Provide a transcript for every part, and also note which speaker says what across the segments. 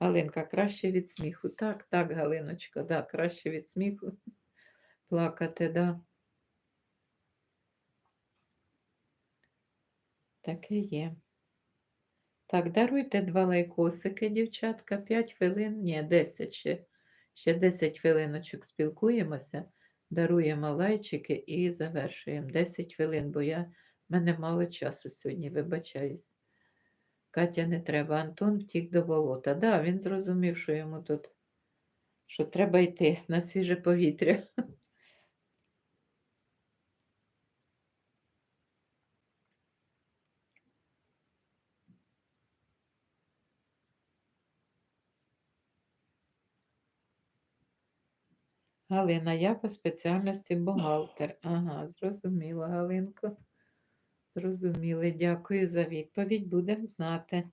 Speaker 1: Галинка, краще від сміху. Так, так, Галиночко, да, краще від сміху. Плакати, да. Таке є. Так, даруйте два лайкосики, дівчатка, 5 хвилин, ні, 10 ще. Ще 10 хвилиночок спілкуємося, даруємо лайчики і завершуємо. 10 хвилин, бо я, в мене мало часу сьогодні, вибачаюсь. Катя не треба. Антон втік до болота. Да, він зрозумів, що йому тут, що треба йти на свіже повітря. Галина, я по спеціальності бухгалтер. Ага, зрозуміла, Галинко. Зрозуміли. Дякую за відповідь. Будемо знати.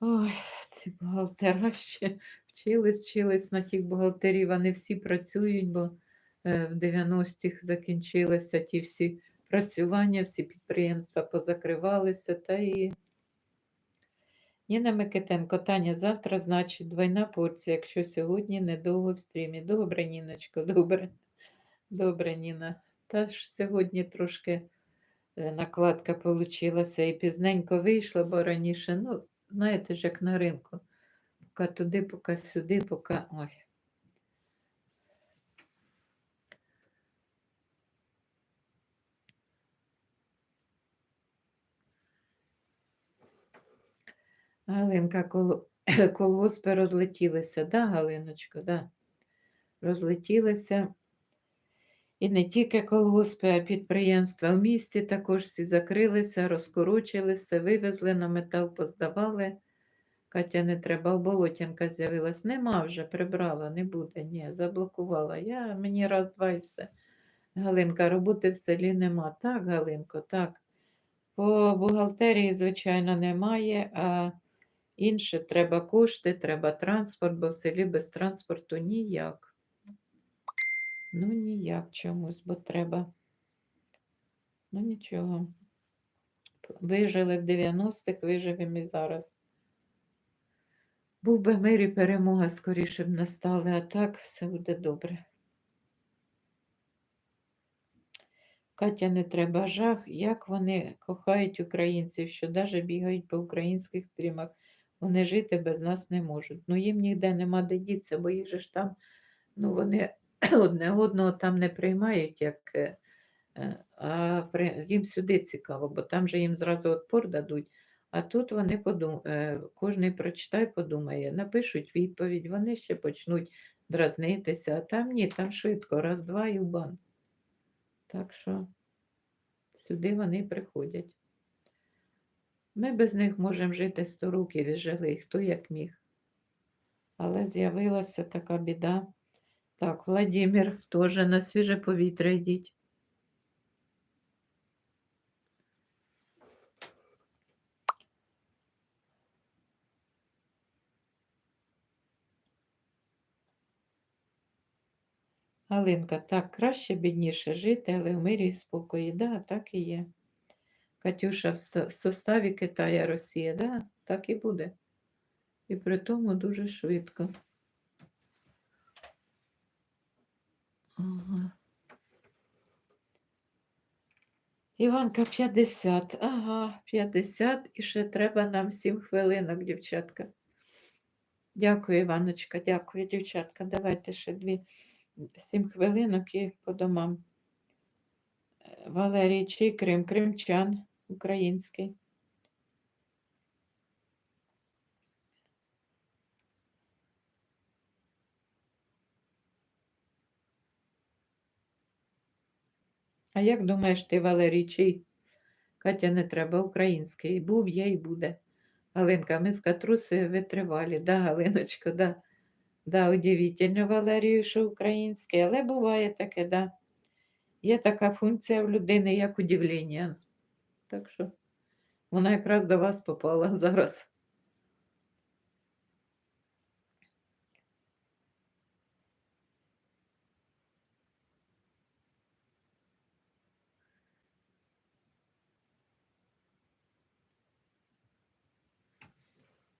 Speaker 1: Ой, ці бухгалтера ще вчились, вчились на тих бухгалтерів. Вони всі працюють, бо е, в 90-х закінчилися ті всі працювання, всі підприємства позакривалися. Та і Ніна Микитенко, Таня, завтра, значить, двойна порція, якщо сьогодні недовго в стрімі. Добре, Ніночко, добре. Добре, Ніна. Та ж сьогодні трошки накладка получилася і пізненько вийшла, бо раніше, ну, знаєте ж, як на ринку. Поки туди, поки сюди, поки. Ой. Галинка, коло... колгоспи розлетілися, да, Галиночко, да. Розлетілися. І не тільки колгоспи, а підприємства в місті також всі закрилися, розкорочилися, вивезли на метал, поздавали. Катя не треба, болотянка з'явилась. Нема вже, прибрала, не буде, ні, заблокувала. Я мені раз-два і все. Галинка, роботи в селі нема. Так, Галинко, так. По бухгалтерії, звичайно, немає, а інше треба кошти, треба транспорт, бо в селі без транспорту ніяк. Ну, ніяк чомусь, бо треба. Ну, нічого. Вижили в 90-х, виживемо і зараз. Був би мир і перемога скоріше б настали, а так все буде добре. Катя не треба жах, як вони кохають українців, що навіть бігають по українських стрімах. Вони жити без нас не можуть. Ну їм ніде нема де діться, бо їх же ж там, ну вони одне одного там не приймають, як, е, е, а їм сюди цікаво, бо там же їм зразу отпор дадуть. А тут вони подум... е, кожен прочитає, подумає, напишуть відповідь, вони ще почнуть дразнитися, а там ні, там швидко, раз-два і в бан. Так що сюди вони приходять. Ми без них можемо жити 100 років і жили, хто як міг. Але з'явилася така біда. Так, Владимир, теж на свіже повітря йдіть. Галинка, так, краще бідніше жити, але в мирі і спокої. Да, так і є. Катюша, в составі Китая Росія, да, так і буде. І при тому дуже швидко. Іванка 50. Ага, 50 і ще треба нам 7 хвилинок, дівчатка. Дякую, Іваночка, дякую, дівчатка. Давайте ще дві 7 хвилинок і по домам. Валерій чий Крим, Кримчан, український. А як думаєш ти, Валерій, чий? Катя, не треба український. Був, є і буде. Галинка, ми з катруси витривалі. Да, Галиночко, да. Да, удивительно, Валерію, що український, але буває таке, да. Є така функція в людини, як удивлення. Так що вона якраз до вас попала зараз.